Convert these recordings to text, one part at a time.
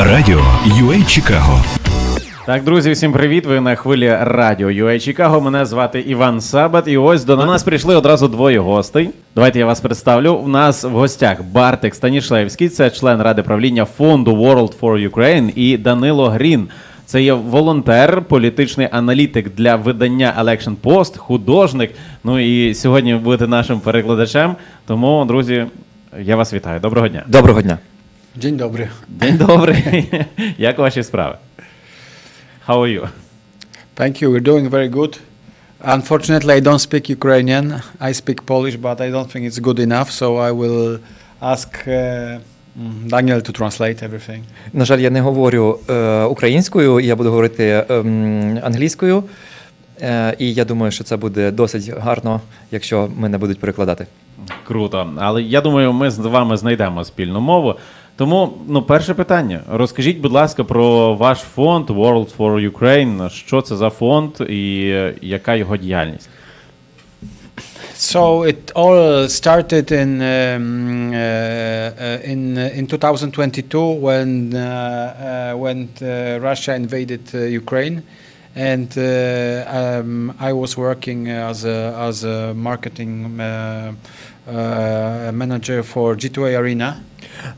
Радіо UA Чикаго. Так, друзі, всім привіт! Ви на хвилі радіо UA Чикаго. Мене звати Іван Сабат. І ось до нас прийшли одразу двоє гостей. Давайте я вас представлю. У нас в гостях Бартик Станішлевський, це член ради правління фонду World for Ukraine, і Данило Грін. Це є волонтер, політичний аналітик для видання Election Post, художник. Ну і сьогодні ви будете нашим перекладачем. Тому, друзі, я вас вітаю. Доброго дня. Доброго дня. Dzień dobry. День добрий. Як ваші справи? How are you? Thank you. We're doing very good. Unfortunately, I don't speak Ukrainian. I speak Polish, but I don't think it's good enough. So I will ask uh, Daniel to translate everything. На жаль, я не говорю е, українською, я буду говорити англійською. Е, і я думаю, що це буде досить гарно, якщо мене будуть перекладати. Круто. Але я думаю, ми з вами знайдемо спільну мову. Тому, ну, перше питання. Розкажіть, будь ласка, про ваш фонд World for Ukraine. Що це за фонд і е, яка його діяльність? So it all started in um, uh, uh, in uh, in 2022 when uh, uh, when uh, Russia invaded uh, Ukraine, and uh, um, I was working as a as a marketing uh, uh, manager for G2A Arena.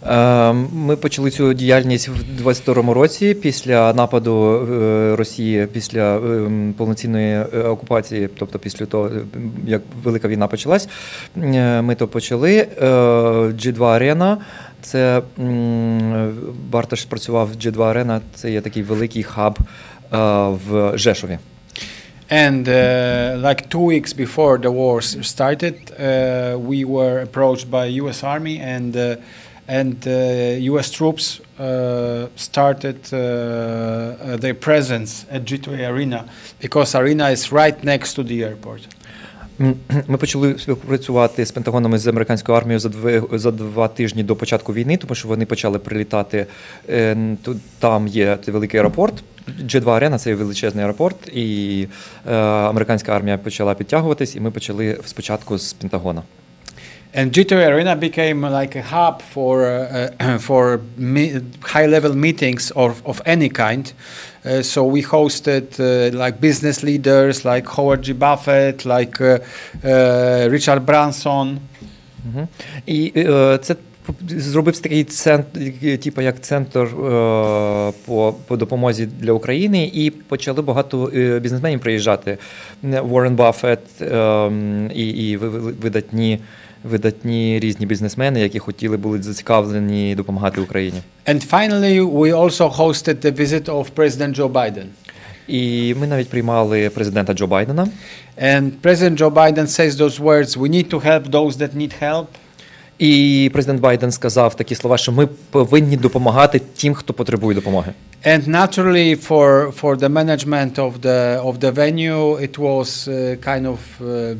Е, Ми почали цю діяльність в 22-му році після нападу е, Росії, після е, повноцінної е, окупації, тобто після того, е, як велика війна почалась. Е, Ми то почали. Е, G2 Arena – це Барташ працював в G2 Arena, це є такий великий хаб е, в Жешові. And uh, like two weeks before the war started, uh, we were approached by U.S. Army and uh, and uh, U.S. troops uh, started uh, uh, their presence at G2A Arena because Arena is right next to the airport. Ми почали співпрацювати з Пентагоном і з американською армією за дві за два тижні до початку війни, тому що вони почали прилітати. е, там є великий аеропорт. G2 Arena – це величезний аеропорт, і е, американська армія почала підтягуватись, і ми почали спочатку з Пентагона. And G2A Arena became like a hub for uh, uh, for me- high-level meetings of, of any kind. Uh, so we hosted uh, like business leaders like Howard G. Buffett, like uh, uh, Richard Branson. Е, це зробив такий центр, типу як центр е, по, по допомозі для України, і почали багато е, бізнесменів приїжджати. Уоррен Баффет е, і, і ви- ви- видатні, видатні різні бізнесмени, які хотіли були зацікавлені допомагати Україні. And finally, we also hosted the visit of President Joe Biden. І ми навіть приймали президента Джо Байдена. And President Joe Biden says those words we need to help those that need help. І президент Байден сказав такі слова, що ми повинні допомагати тим, хто потребує допомоги. And naturally, for, for the management of the, of the venue, it was uh, kind of uh,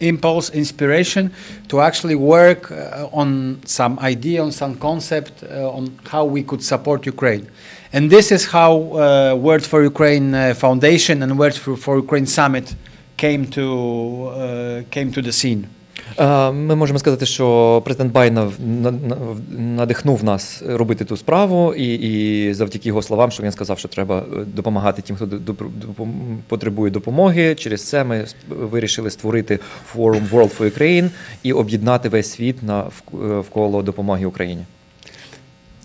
impulse, inspiration to actually work uh, on some idea, on some concept, uh, on how we could support Ukraine. And this is how uh, for Ukraine uh, Foundation and Word for, for Ukraine Summit came to, uh, came to the scene. Е, Ми можемо сказати, що президент Байден на- на- надихнув нас робити ту справу, і, і завдяки його словам, що він сказав, що треба е, допомагати тим, хто потребує допомоги. Через це ми вирішили створити форум World for Ukraine і об'єднати весь світ на вк- е, навколо допомоги Україні.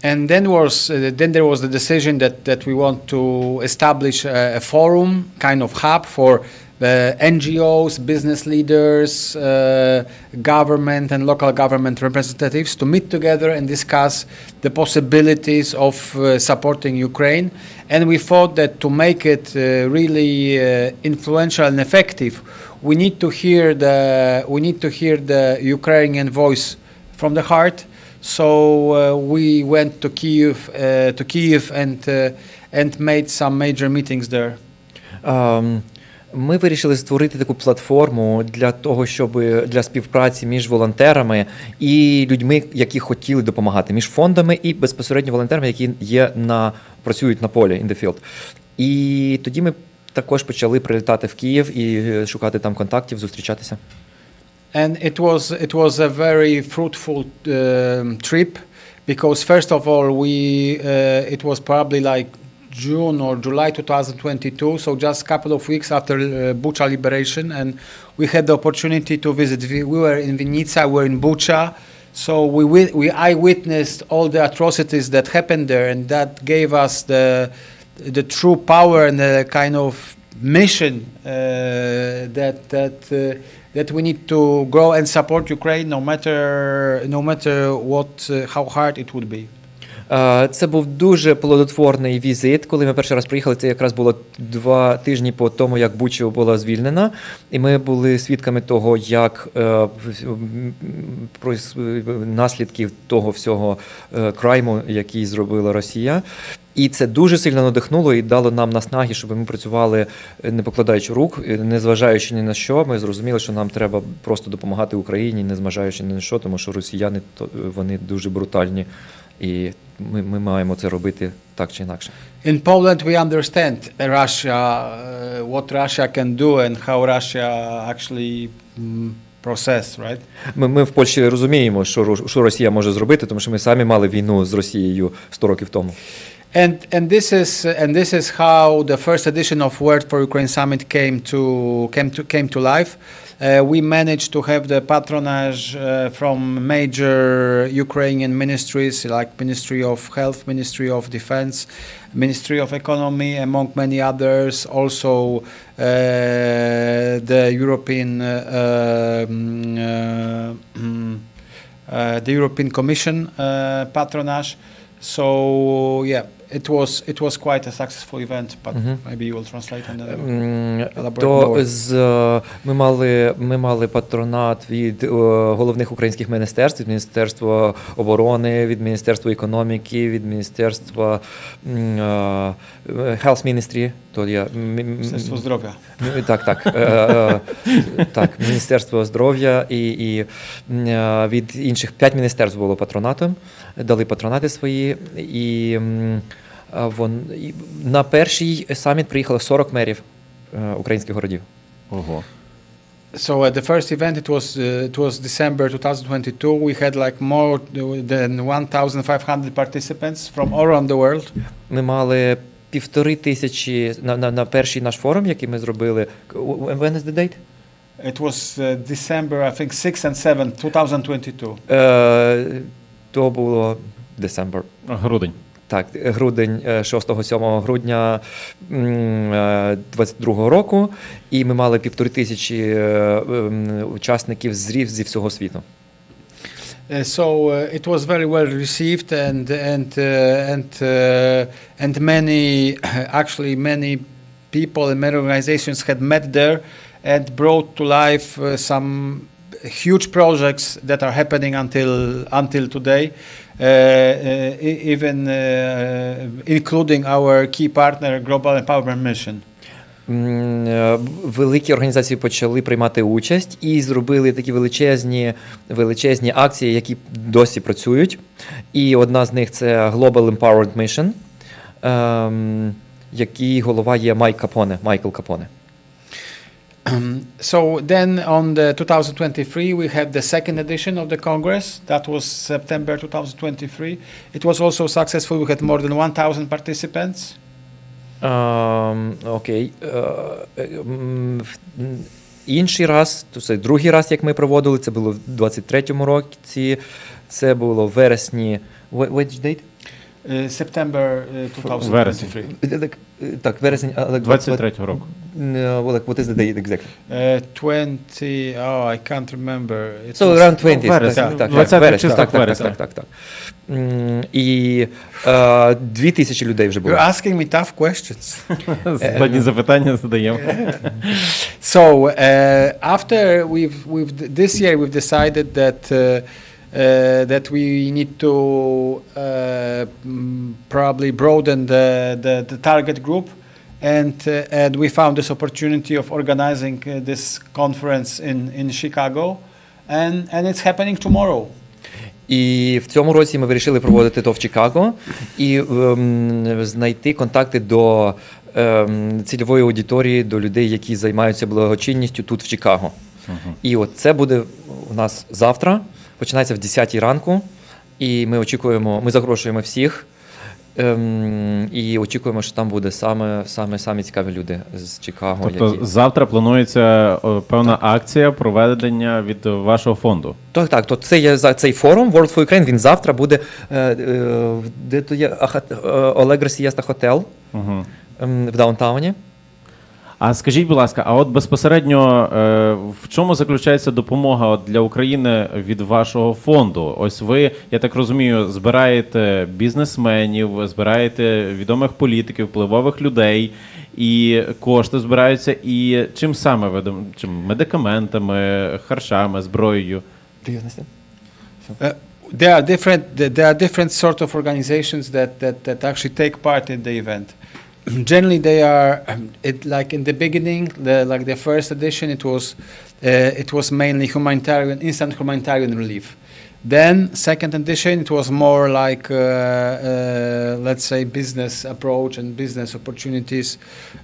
And then was then there was the decision that, that we want to establish a, forum, kind of hub for NGOs, business leaders, uh, government and local government representatives to meet together and discuss the possibilities of uh, supporting Ukraine. And we thought that to make it uh, really uh, influential and effective, we need to hear the we need to hear the Ukrainian voice from the heart. So uh, we went to Kiev, uh, to Kiev, and uh, and made some major meetings there. Ем, Ми вирішили створити таку платформу для того, щоб для співпраці між волонтерами і людьми, які хотіли допомагати, між фондами і безпосередньо волонтерами, які є на працюють на полі in the field. І тоді ми також почали прилітати в Київ і шукати там контактів, зустрічатися. And it was it was a very fruitful um, trip because first of all, we uh, it was probably like June or July 2022, so just a couple of weeks after uh, Bucha liberation, and we had the opportunity to visit. We, we were in Vinica, we were in Bucha, so we we eyewitnessed all the atrocities that happened there, and that gave us the the true power and the kind of mission uh, that that uh, that we need to grow and support Ukraine, no matter no matter what uh, how hard it would be. Е, Це був дуже плодотворний візит. Коли ми перший раз приїхали, це якраз було два тижні по тому, як Буча була звільнена, і ми були свідками того, як е, наслідків того всього е, крайму, який зробила Росія. І це дуже сильно надихнуло і дало нам наснаги, щоб ми працювали не покладаючи рук, не зважаючи ні на що. Ми зрозуміли, що нам треба просто допомагати Україні, не зважаючи ні на що, тому що росіяни вони дуже брутальні, і ми, ми маємо це робити так чи інакше. In Poland, we understand Russia, uh, what Russia can do and how Russia actually mm, process, right? Ми, ми в Польщі розуміємо, що, що Росія може зробити, тому що ми самі мали війну з Росією 100 років тому. And and this is and this is how the first edition of Word for Ukraine Summit came to came to came to life. Uh, we managed to have the patronage uh, from major Ukrainian ministries like Ministry of Health, Ministry of Defense, Ministry of Economy, among many others. Also, uh, the European uh, um, uh, mm, uh, the European Commission patronage. So yeah, it was it was quite a successful event. But maybe you will translate and then. М, Elaborate То more. з е, ми мали ми мали патронат від е, головних українських міністерств, від Міністерства оборони, від Міністерства економіки, від Міністерства м, е, Health Ministry, то я м- м- Ministerstwo Zdrowia. Ну, Так, так. Е, е, так, Міністерство здоров'я і, і м, е, від інших п'ять міністерств було патронатом, дали патронати свої. І, м, вон, на перший саміт приїхало 40 мерів е, українських городів. Ого. So at the first event, it was uh, it was December 2022. We had like more than 1,500 participants from all around the world. Ми мали півтори тисячі на, на, на перший наш форум, який ми зробили. When is the date? It was uh, December, I think, 6 and 7, 2022. Е, то було December. Грудень. Так, грудень, е, 6-7 грудня м, е, 22-го року, і ми мали півтори тисячі е, ем, учасників з рів зі всього світу. Uh, so uh, it was very well received, and and uh, and uh, and many, actually many people and many organizations had met there and brought to life uh, some huge projects that are happening until until today, uh, uh, e- even uh, including our key partner, Global Empowerment Mission. Е, Великі організації почали приймати участь і зробили такі величезні, величезні акції, які досі працюють. І одна з них це Global Empowered Mission, ем, який голова є Майк Капоне, Майкл Капоне. So then on the 2023 we had the second edition of the Congress. That was September 2023. It was also successful. We had more than 1,000 participants. Ем, окей. Е, е, м, в- м, Інший раз, то це другий раз, як ми проводили, це було в 23-му році. Це було в вересні. Which date? Uh, September uh, 2023. Е, Так, е, так, вересень, але 23-го року. No, well, like, what is the date exactly? Uh, 20, oh, I can't remember. It So was- around 20. вересень, так, ну, так, 20 так, вересень, числа так, так, вересня. так, так, так, так. М, І е, дві тисячі людей вже було. You're asking me tough questions. Складні запитання задаємо. So uh, after we've we've this year we've decided that uh, uh, that we need to uh, mm, probably broaden the, the, the target group, and uh, and we found this opportunity of organizing uh, this conference in in Chicago, and and it's happening tomorrow. І в цьому році ми вирішили проводити то в Чикаго і ем, знайти контакти до ем, цільової аудиторії, до людей, які займаються благочинністю тут в Чикаго. І от це буде у нас завтра, починається в 10 ранку. І ми очікуємо, ми запрошуємо всіх. Ем, і очікуємо, що там буде саме, саме, самі цікаві люди з Чикаго. Тобто які... завтра планується певна певна акція проведення від вашого фонду. Так, так, то це є за цей форум World for Ukraine, Він завтра буде. Е, е, де то є Ахат- е, Олегра Сієста Хотел в даунтауні. А скажіть, будь ласка, а от безпосередньо е, в чому заключається допомога от для України від вашого фонду? Ось ви, я так розумію, збираєте бізнесменів, збираєте відомих політиків, впливових людей, і кошти збираються. І чим саме ви чим медикаментами, харчами, зброєю? Uh, there are different th- there are different sort of organizations that, that, that actually take part in the event. Generally, they are um, it like in the beginning, the, like the first edition, it was uh, it was mainly humanitarian, instant humanitarian relief. Then second edition, it was more like uh, uh, let's say business approach and business opportunities,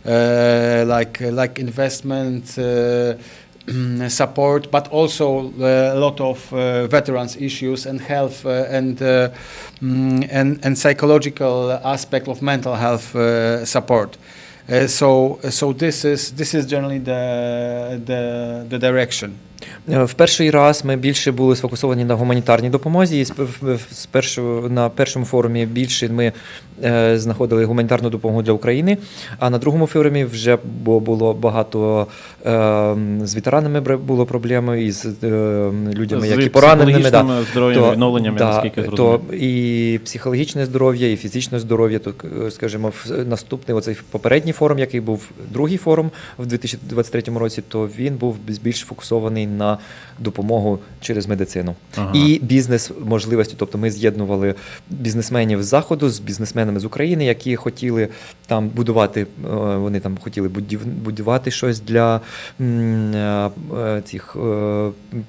uh, like like investment. Uh, support, but also uh, a lot of uh, veterans issues and health uh, and, mm, and and psychological aspect of mental health support. So so this is this is generally the the, the direction. Е, В перший раз ми більше були сфокусовані на гуманітарній допомозі. І сп- в- в- з першого, на першому форумі більше ми е, знаходили гуманітарну допомогу для України. А на другому форумі вже було багато е, з ветеранами було проблеми і з е, людьми, З які пораненими. психологічним здоров'ям, відновленням, я наскільки то і психологічне здоров'я, і фізичне здоров'я. То, скажімо, в- наступний оцей попередній форум, який був другий форум в 2023 році, то він був більш фокусований на допомогу через медицину Ага. і бізнес можливості. Тобто ми з'єднували бізнесменів з заходу з бізнесменами з України, які хотіли там будувати. е, Вони там хотіли будувати щось для е, е, цих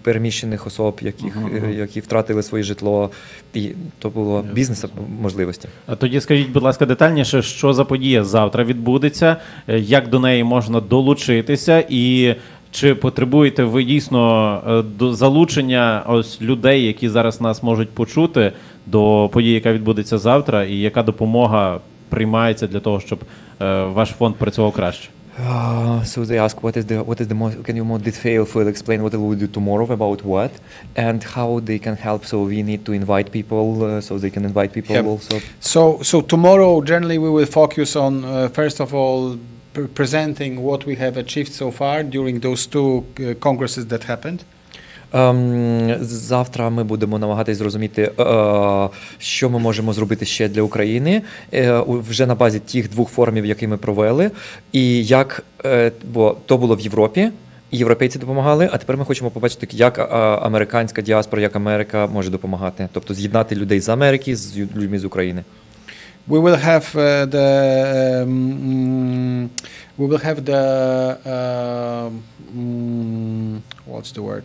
переміщених особ, яких, Ага, які втратили своє житло. І то було бізнес можливості. А тоді скажіть, будь ласка, детальніше, що за подія завтра відбудеться, як до неї можна долучитися, і чи потребуєте ви дійсно е, до залучення ось людей, які зараз нас можуть почути до події, яка відбудеться завтра, і яка допомога приймається для того, щоб е, ваш фонд працював краще? Uh, so they ask what is the what is the most can you more detailfully explain what will we do tomorrow about what and how they can help so we need to invite people uh, so they can invite people Yep. also So so tomorrow, generally, we will focus on uh, first of all presenting what we have achieved so far during those two uh, congresses that happened. Ем, Завтра ми будемо намагатись зрозуміти, е, що ми можемо зробити ще для України е, вже на базі тих двох форумів, які ми провели, і як е, бо то було в Європі. Європейці допомагали, а тепер ми хочемо побачити, як американська діаспора, як Америка може допомагати, тобто з'єднати людей з Америки з людьми з України. we will have uh, the um, mm, we will have the uh, um, what's the word?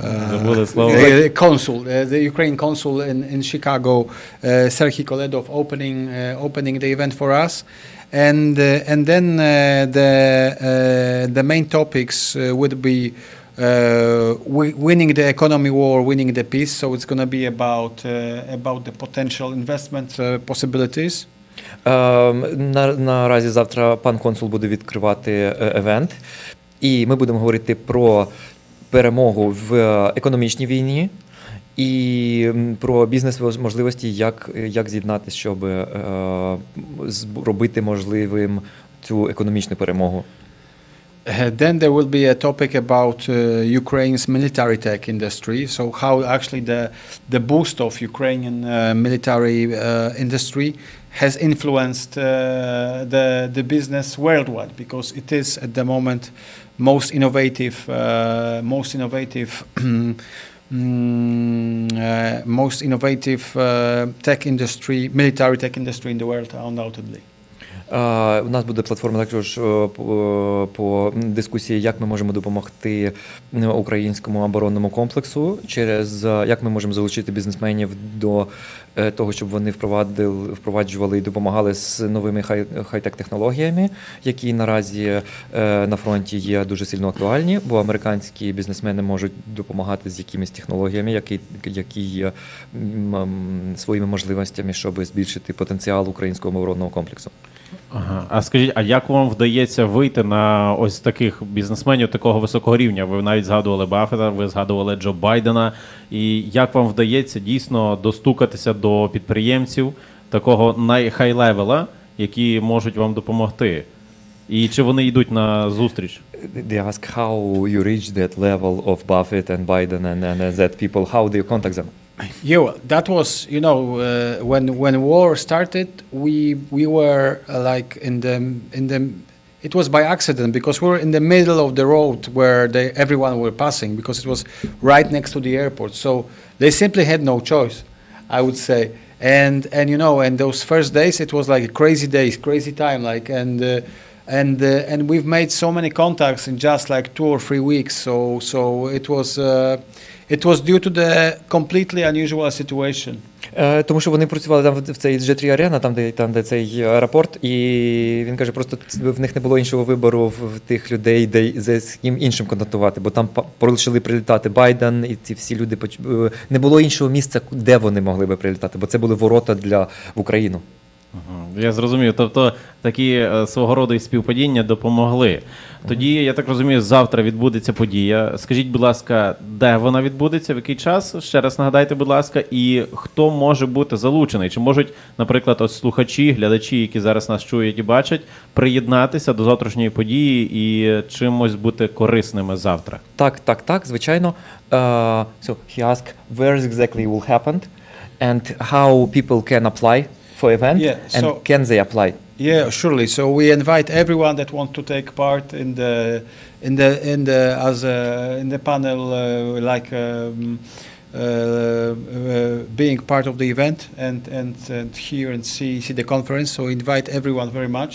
Uh, the uh, consul uh, the Ukraine consul in, in Chicago uh, Serhiy Koledov opening opening the event for us. And and then the the main topics would be Uh, wi- winning the economy war, winning the peace. So it's going to be about uh, about the potential investment uh, possibilities. Ем, На, наразі завтра пан консул буде відкривати е, евент, і ми будемо говорити про перемогу в е, економічній війні і про бізнес можливості, як, як з'єднати, щоб е, зробити можливим цю економічну перемогу. Uh, then there will be a topic about uh, Ukraine's military tech industry. So how actually the the boost of Ukrainian uh, military uh, industry has influenced uh, the the business worldwide because it is at the moment most innovative uh, most innovative. mm, most innovative tech industry, military tech industry in the world, undoubtedly. Е, У нас буде платформа також е, по, по дискусії, як ми можемо допомогти е, українському оборонному комплексу, через е, як ми можемо залучити бізнесменів до е, того, щоб вони впровадили, впроваджували і допомагали з новими хай, хай-тек технологіями, які наразі е, на фронті є дуже сильно актуальні, бо американські бізнесмени можуть допомагати з якимись технологіями, які, які є своїми можливостями, щоб збільшити потенціал українського оборонного комплексу. Ага. А скажіть, а як вам вдається вийти на ось таких бізнесменів такого високого рівня? Ви навіть згадували Баффета, ви згадували Джо Байдена. І як вам вдається дійсно достукатися до підприємців такого най-хай-левела, які можуть вам допомогти? І чи вони йдуть на зустріч? They ask how you reach that level of Buffett and Biden and, and that people, how do you contact them? Yeah, that was you know uh, when when war started, we we were uh, like in the in the. It was by accident because we were in the middle of the road where they, everyone were passing because it was right next to the airport. So they simply had no choice, I would say. And and you know, and those first days, it was like a crazy days, crazy time, like and. Uh, and uh, and we've made so many contacts in just like two or three weeks. So so it was uh, it was due to the completely unusual situation. Е, Тому що вони працювали там в цей G3 Arena, там де там, де цей аеропорт, і він каже, просто в них не було іншого вибору в, в тих людей, де з з ким іншим контактувати, бо там па- почали прилітати Байден, і ці всі люди поч- е, не було іншого місця, де вони могли би прилітати, бо це були ворота для в Україну. Я зрозумів. Тобто такі е, свого роду і співпадіння допомогли. Тоді, я так розумію, завтра відбудеться подія. Скажіть, будь ласка, де вона відбудеться, в який час? Ще раз нагадайте, будь ласка, і хто може бути залучений? Чи можуть, наприклад, ось слухачі, глядачі, які зараз нас чують і бачать, приєднатися до завтрашньої події і чимось бути корисними завтра? Так, так, так, звичайно. Uh, so he asked where exactly will happen and how people can apply for event Yeah, and can they apply. Yeah, surely. So we invite everyone that want to take part in the in the in the as a, in the panel, uh, like um, uh, uh, being part of the event and and and hear and see see the conference. So invite everyone very much.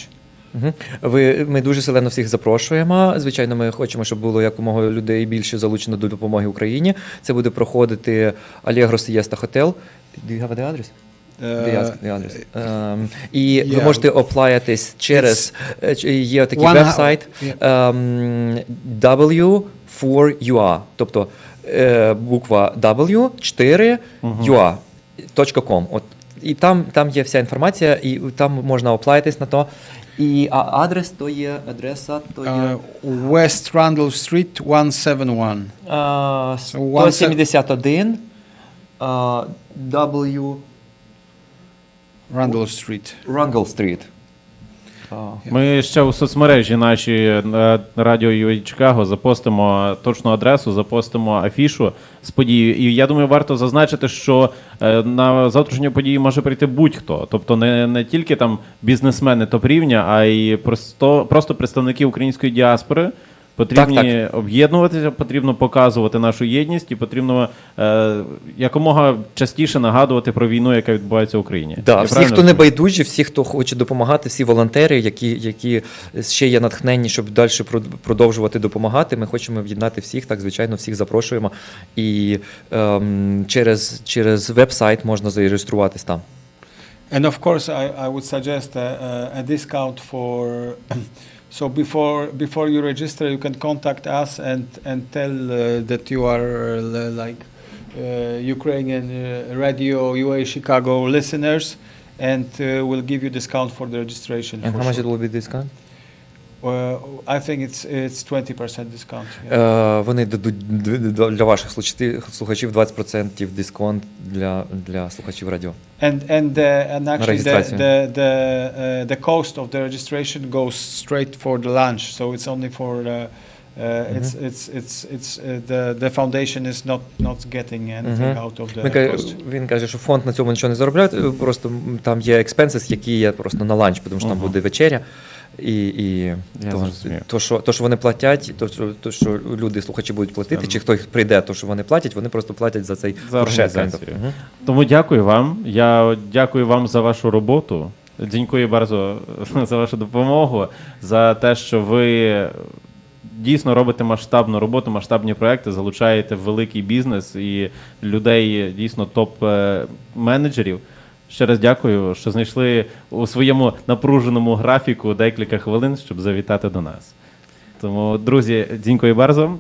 Ви ми дуже силено всіх запрошуємо. Звичайно, ми хочемо, щоб було якомога людей більше залучено до допомоги Україні. Це буде проходити Allegro Siesta Hotel. Do you have the address? Uh, address. Ем, і ви можете оплаятись через е, є такий веб-сайт ем, W4UA, тобто е, буква W 4 UA. .com. От і там, там є вся інформація, і там можна оплатитись на то. І а адрес то є адреса, то є uh, West Randall Street, 171. а, so one se- 171 а, W Street. Rangel Street. А, Ми ще у соцмережі наші е, радіо UA Чикаго запостимо точну адресу, запостимо афішу з подією. І я думаю, варто зазначити, що е, на завтрашню подію може прийти будь-хто. Тобто не, не тільки там бізнесмени топ-рівня, а й просто, просто представники української діаспори. Потрібні Так, об'єднуватися, потрібно показувати нашу єдність, і потрібно е, якомога частіше нагадувати про війну, яка відбувається в Україні. Да, Я всі, хто не байдужі, всі, хто хоче допомагати, всі волонтери, які, які ще є натхненні, щоб далі продовжувати допомагати. Ми хочемо об'єднати всіх, так звичайно, всіх запрошуємо. І ем, через, через веб-сайт можна зареєструватись там. And of course, I, I would suggest a, a discount for. So before before you register, you can contact us and and tell uh, that you are uh, like uh, Ukrainian uh, radio UA Chicago listeners, and uh, we'll give you discount for the registration. And how much it will be discount? Uh, I think it's it's twenty percent discount. yeah. Е, вони дадуть для ваших слухачів, слухачів 20% дисконт для, для слухачів радіо. And and uh, and actually the the the, uh, the cost of the registration goes straight for the lunch, so it's only for uh, uh, it's it's it's it's uh, the the foundation is not not getting anything Мгм. out of the Він каже, cost. він каже, що фонд на цьому нічого не заробляє, е, просто там є експенсис, які є просто на ланч, тому що uh -huh. там буде вечеря. І, і то, то, що, то, що вони платять, то що, то, що люди, слухачі будуть платити, Це- чи хто їх прийде, то, що вони платять, вони просто платять за цей За організацію. Мгм. Тому дякую вам. Я дякую вам за вашу роботу. Дякую bardzo за вашу допомогу, за те, що ви дійсно робите масштабну роботу, масштабні проекти, залучаєте великий бізнес і людей дійсно топ-менеджерів. Ще раз дякую, що знайшли у своєму напруженому графіку декілька хвилин, щоб завітати до нас. Тому, друзі, Дзінько і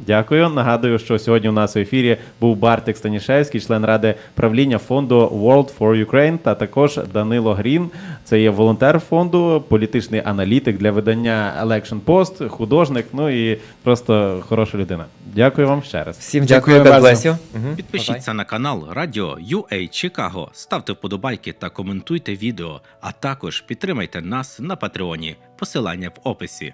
дякую. Нагадую, що сьогодні у нас у ефірі був Бартик Станішевський, член ради правління фонду World for Ukraine, та також Данило Грін. Це є волонтер фонду, політичний аналітик для видання Election Post, художник. Ну і просто хороша людина. Дякую вам ще раз. Всім Дякую дякую. Мгм. Підпишіться на канал Радіо UA Чикаго, ставте вподобайки та коментуйте відео, а також підтримайте нас на Патреоні. Посилання в описі.